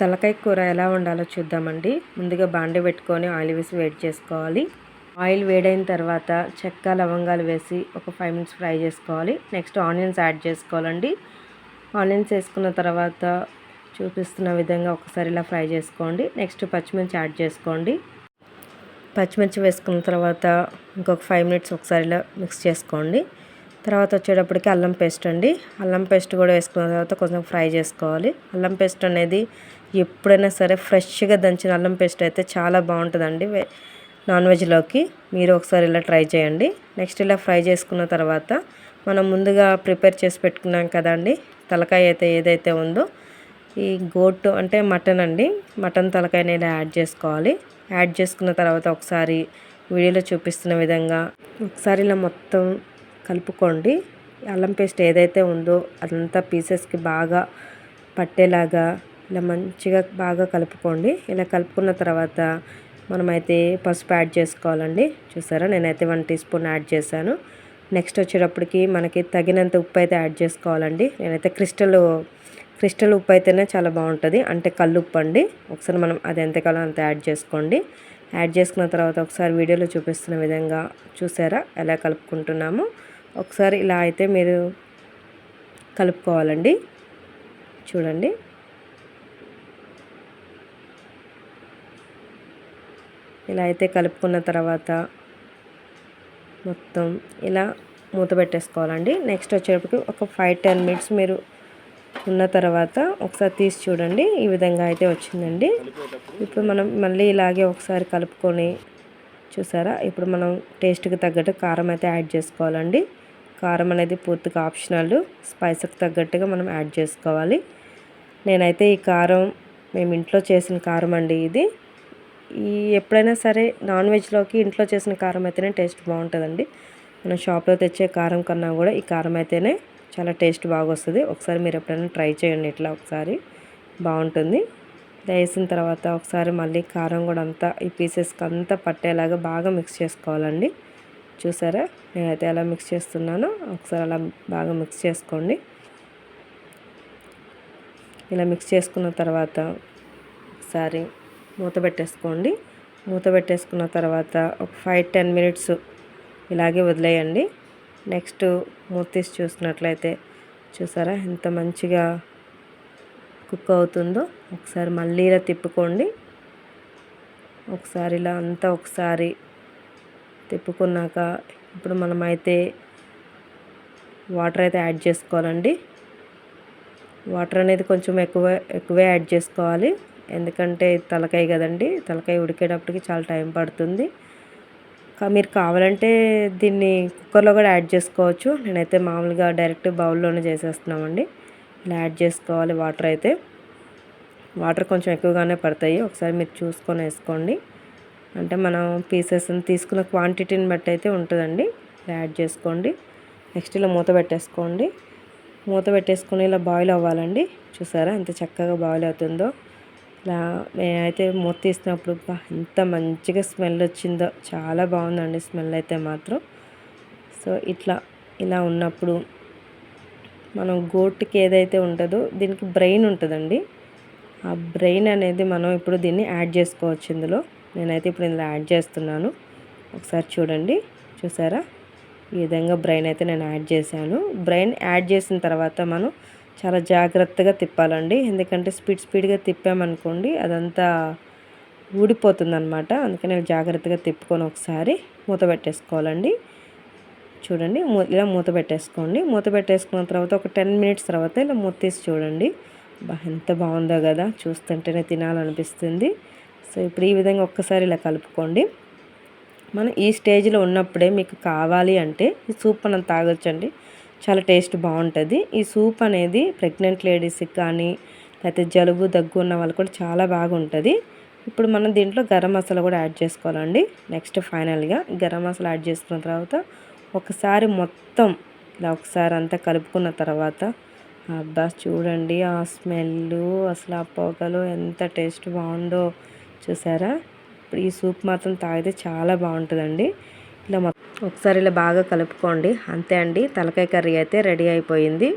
తలకాయ కూర ఎలా ఉండాలో చూద్దామండి. ముందుగా బాండి పెట్టుకొని ఆయిల్ వేసి వేడి చేసుకోవాలి. ఆయిల్ వేడైన తర్వాత చెక్క లవంగాలు వేసి ఒక ఫైవ్ మినిట్స్ ఫ్రై చేసుకోవాలి. నెక్స్ట్ ఆనియన్స్ యాడ్ చేసుకోవాలండి. ఆనియన్స్ వేసుకున్న తర్వాత చూపిస్తున్న విధంగా ఒకసారి ఇలా ఫ్రై చేసుకోండి. నెక్స్ట్ పచ్చిమిర్చి యాడ్ చేసుకోండి. పచ్చిమిర్చి వేసుకున్న తర్వాత ఇంకొక ఫైవ్ మినిట్స్ ఒకసారి ఇలా మిక్స్ చేసుకోండి. తర్వాత వచ్చేటప్పటికి అల్లం పేస్ట్ అండి. అల్లం పేస్ట్ కూడా వేసుకున్న తర్వాత కొంచెం ఫ్రై చేసుకోవాలి. అల్లం పేస్ట్ అనేది ఎప్పుడైనా సరే ఫ్రెష్గా దంచిన అల్లం పేస్ట్ అయితే చాలా బాగుంటుందండి నాన్ వెజ్లోకి. మీరు ఒకసారి ఇలా ట్రై చేయండి. నెక్స్ట్ ఇలా ఫ్రై చేసుకున్న తర్వాత మనం ముందుగా ప్రిపేర్ చేసి పెట్టుకున్నాం కదండి. తలకాయ అయితే ఏదైతే ఉందో ఈ గోట్ అంటే మటన్ అండి. మటన్ తలకాయని ఇలా యాడ్ చేసుకోవాలి. యాడ్ చేసుకున్న తర్వాత ఒకసారి వీడియోలో చూపిస్తున్న విధంగా ఒకసారి ఇలా మొత్తం కలుపుకోండి. అల్లం పేస్ట్ ఏదైతే ఉందో అదంతా పీసెస్కి బాగా పట్టేలాగా ఇలా మంచిగా బాగా కలుపుకోండి. ఇలా కలుపుకున్న తర్వాత మనమైతే పసుపు యాడ్ చేసుకోవాలండి. చూసారా? నేనైతే వన్ టీ స్పూన్ యాడ్ చేశాను. నెక్స్ట్ వచ్చేటప్పటికి మనకి తగినంత ఉప్పు అయితే యాడ్ చేసుకోవాలండి. నేనైతే క్రిస్టల్ క్రిస్టల్ ఉప్పు అయితేనే చాలా బాగుంటుంది. అంటే కళ్ళు ఉప్పు అండి. ఒకసారి మనం అది ఎంతకాలం అంత యాడ్ చేసుకోండి. యాడ్ చేసుకున్న తర్వాత ఒకసారి వీడియోలో చూపిస్తున్న విధంగా చూసారా? ఎలా కలుపుకుంటున్నాము ఒకసారి ఇలా అయితే మీరు కలుపుకోవాలండి. చూడండి. ఇలా అయితే కలుపుకున్న తర్వాత మొత్తం ఇలా మూత పెట్టేసుకోవాలండి. నెక్స్ట్ వచ్చేటప్పటికి ఒక ఫైవ్ టెన్ మినిట్స్ మీరు ఉన్న తర్వాత ఒకసారి తీసి చూడండి. ఈ విధంగా అయితే వచ్చిందండి. ఇప్పుడు మనం మళ్ళీ ఇలాగే ఒకసారి కలుపుకొని చూసారా? ఇప్పుడు మనం టేస్ట్కి తగ్గట్టు కారం అయితే యాడ్ చేసుకోవాలండి. కారం అనేది పూర్తిగా ఆప్షనల్. స్పైస్కి తగ్గట్టుగా మనం యాడ్ చేసుకోవాలి. నేనైతే ఈ కారం మేము ఇంట్లో చేసిన కారం అండి ఇది. ఈ ఎప్పుడైనా సరే నాన్ వెజ్లోకి ఇంట్లో చేసిన కారం అయితేనే టేస్ట్ బాగుంటుందండి. మనం షాప్లో తెచ్చే కారం కన్నా కూడా ఈ కారం అయితేనే చాలా టేస్ట్ బాగా వస్తుంది ఒకసారి మీరు ఎప్పుడైనా ట్రై చేయండి ఇట్లా ఒకసారి. బాగుంటుంది. వేసిన తర్వాత ఒకసారి మళ్ళీ కారం కూడా అంతా ఈ పీసెస్కి అంతా పట్టేలాగా బాగా మిక్స్ చేసుకోవాలండి. చూసారా? నేనైతే ఎలా మిక్స్ చేస్తున్నానో ఒకసారి అలా బాగా మిక్స్ చేసుకోండి. ఇలా మిక్స్ చేసుకున్న తర్వాత ఒకసారి మూత పెట్టేసుకోండి. మూత పెట్టేసుకున్న తర్వాత ఒక ఫైవ్ టెన్ మినిట్స్ ఇలాగే వదిలేయండి. నెక్స్ట్ మూత తీసి చూసినట్లయితే చూసారా ఎంత మంచిగా కుక్ అవుతుందో. ఒకసారి మళ్ళీ ఇలా తిప్పుకోండి. ఒకసారి ఇలా అంతా ఒకసారి తిప్పుకున్నాక ఇప్పుడు మనమైతే వాటర్ అయితే యాడ్ చేసుకోవాలండి. వాటర్ అనేది కొంచెం ఎక్కువ ఎక్కువే యాడ్ చేసుకోవాలి. ఎందుకంటే తలకాయ కదండి తలకాయ ఉడికేటప్పటికి చాలా టైం పడుతుంది. మీరు కావాలంటే దీన్ని కుక్కర్లో కూడా యాడ్ చేసుకోవచ్చు. నేనైతే మామూలుగా డైరెక్ట్ బౌల్లోనే చేసేస్తున్నామండి. ఇలా యాడ్ చేసుకోవాలి వాటర్ అయితే. వాటర్ కొంచెం ఎక్కువగానే పడతాయి. ఒకసారి మీరు చూసుకొని వేసుకోండి. అంటే మనం పీసెస్ తీసుకున్న క్వాంటిటీని బట్టి అయితే ఉంటుందండి. ఇలా యాడ్ చేసుకోండి. నెక్స్ట్ ఇలా మూత పెట్టేసుకోండి. మూత పెట్టేసుకొని ఇలా బాయిల్ అవ్వాలండి. చూసారా ఎంత చక్కగా బాయిల్ అవుతుందో. ఇలా నేనైతే మూత తీసినప్పుడు ఎంత మంచిగా స్మెల్ వచ్చిందో. చాలా బాగుందండి స్మెల్ అయితే మాత్రం. సో ఇట్లా ఇలా ఉన్నప్పుడు మనం గోటుకి ఏదైతే ఉంటుందో దీనికి బ్రెయిన్ ఉంటుందండి. ఆ బ్రెయిన్ అనేది మనం ఇప్పుడు దీన్ని యాడ్ చేసుకోవచ్చు ఇందులో. నేనైతే ఇప్పుడు ఇందులో యాడ్ చేస్తున్నాను. ఒకసారి చూడండి. చూసారా? ఈ విధంగా బ్రెయిన్ అయితే నేను యాడ్ చేశాను. బ్రెయిన్ యాడ్ చేసిన తర్వాత మనం చాలా జాగ్రత్తగా తిప్పాలండి. ఎందుకంటే స్పీడ్ స్పీడ్గా తిప్పామనుకోండి అదంతా ఊడిపోతుంది అనమాట అందుకని జాగ్రత్తగా తిప్పుకొని ఒకసారి మూత పెట్టేసుకోవాలండి. చూడండి. ఇలా మూత పెట్టేసుకోండి. మూత పెట్టేసుకున్న తర్వాత ఒక టెన్ మినిట్స్ తర్వాత ఇలా మూత తీసి చూడండి. ఎంత బాగుందో కదా. చూస్తుంటేనే తినాలనిపిస్తుంది. సో ఇప్పుడు ఈ విధంగా ఒక్కసారి ఇలా కలుపుకోండి. మనం ఈ స్టేజ్లో ఉన్నప్పుడే మీకు కావాలి అంటే ఈ సూప్ మనం తాగొచ్చండి. చాలా టేస్ట్ బాగుంటుంది. ఈ సూప్ అనేది ప్రెగ్నెంట్ లేడీస్కి కానీ లేకపోతే జలుబు దగ్గు ఉన్న వాళ్ళు కూడా చాలా బాగుంటుంది. ఇప్పుడు మనం దీంట్లో గరం మసాలా కూడా యాడ్ చేసుకోవాలండి. నెక్స్ట్ ఫైనల్గా గరం మసాలా యాడ్ చేసుకున్న తర్వాత ఒకసారి మొత్తం ఇలా ఒకసారి అంతా కలుపుకున్న తర్వాత అబ్బా చూడండి ఆ స్మెల్ అసలు ఆ పొగలు ఎంత టేస్ట్ బాగుందో. చూసారా? ఇప్పుడు ఈ సూప్ మాత్రం తాగితే చాలా బాగుంటుందండి. ఇలా ఒకసారి ఇలా బాగా కలుపుకోండి. అంతే అండి. తలకాయ కర్రీ అయితే రెడీ అయిపోయింది.